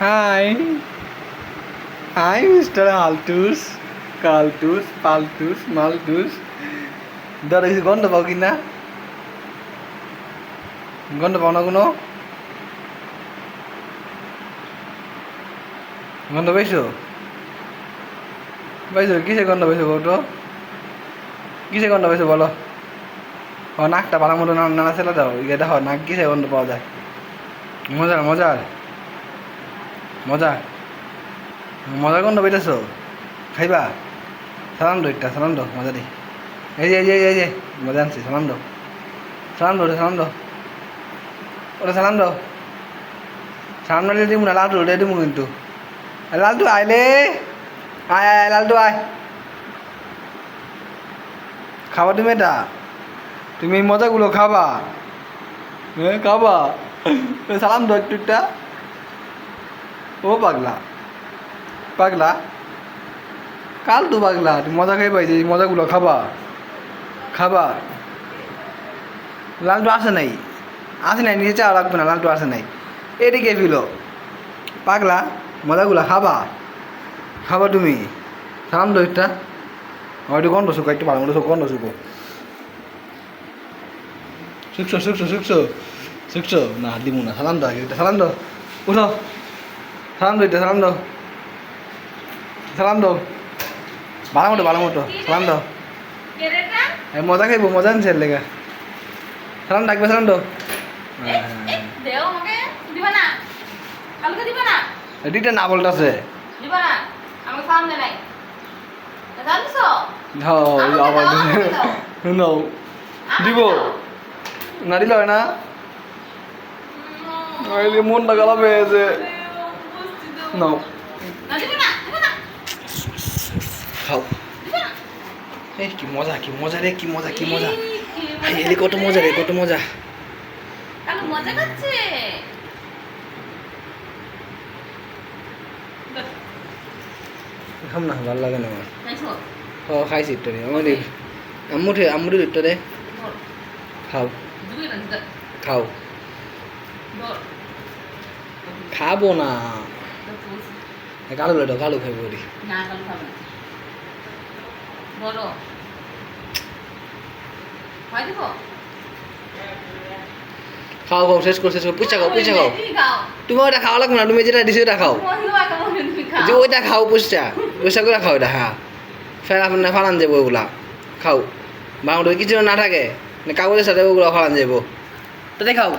High hi mister হালটুস কালটুস পালটুস মালটুস ধরো কিছু গন্ধ পাও কি না গন্ধ পাও না কোনো গন্ধ পাইছো পাইছো কিসে গন্ধ পাইছো বলো কিসে গন্ধ পাইছো বলো ও নাকটা ভালো মতো নানা ছেলে দাও ইয়ে দেখো নাক কিসে গন্ধ পাওয়া যায় মজার মজার মজা? মজা গন্ধ পাইতেছো? খাইবা? সালাম দো একটা সালাম মজা দি এই যে এই যে এই যে মজা আনছি সালাম দো। সালাম দো সালাম দো। ওটা সালাম দো। সালাম না দিব না, লালটু ওটা দিব কিন্তু। লালটু আইলে আয় আয় লালটু আয়। খাবা তুমি এটা? তুমি এই মজাগুলো খাবা। হ্যাঁ খাবা। সালাম দো, একটু, একটা ও পাগলা। পাগলা? কাল তো পাগলা মজা খাই পাইছি, এই মজাগুলো খাবা। খাবা। লালটু আসে নাই। আসে নাই, নিচে চাওয়া রাখবে না, লালটু আসে নাই। এদিকে ফিলো পাগলা, মজাগুলো খাবা। খাবা তুমি। সালাম দো একটা। হয়তো গন্ধ শুকো, একটু ভালো মতো গন্ধ শুকো। শুকছো শুকছো শুকছো। শুকছো? না দিব না, সালাম দো আগে একটা সালাম দো উঠো। সালাম দো একটা সালাম দো সালাম দো ভালো মতো ভালো মতো সালাম দো কেরেটা? মজা খাইবো মজা আনছে লেগা। সালাম ডাকবে সালাম দো হ্যাঁ, দেও দিবা না। বলতেছে দিবা না? দিল হয় না। মনটা খারাপ হয়েছে নাও খাও এই কি মজা কি মজা রে কি মজা কি মজা। এই কত মজা রে কত মজা। মজা করছে? খাম না ভালো লাগে না আমার। খাইছো? ও খাইছি একটু আমার আম্মুঠে আম্মুঠে একটু রে। খাও। খাও। খাব না। কালো লেটো কালো খাইবো রে না কালু খাবে না। ধরো হয় দিব? খাও খাও শেষ করো শেষ করো। পুচা খাও পুচা খাও। তুমি ওটা খাওয়া লাগবে না তুমি যেটা দিছো ওটা খাও। যে ওইটা খাও পুষটা পুষা করে খাও এটা হ্যাঁ। ফেরা না ফালান যাব ওগুলা। খাও। বাংলা কিছু না থাকে কাগজের সাথে ওগুলো ফালান যাব। তো খাও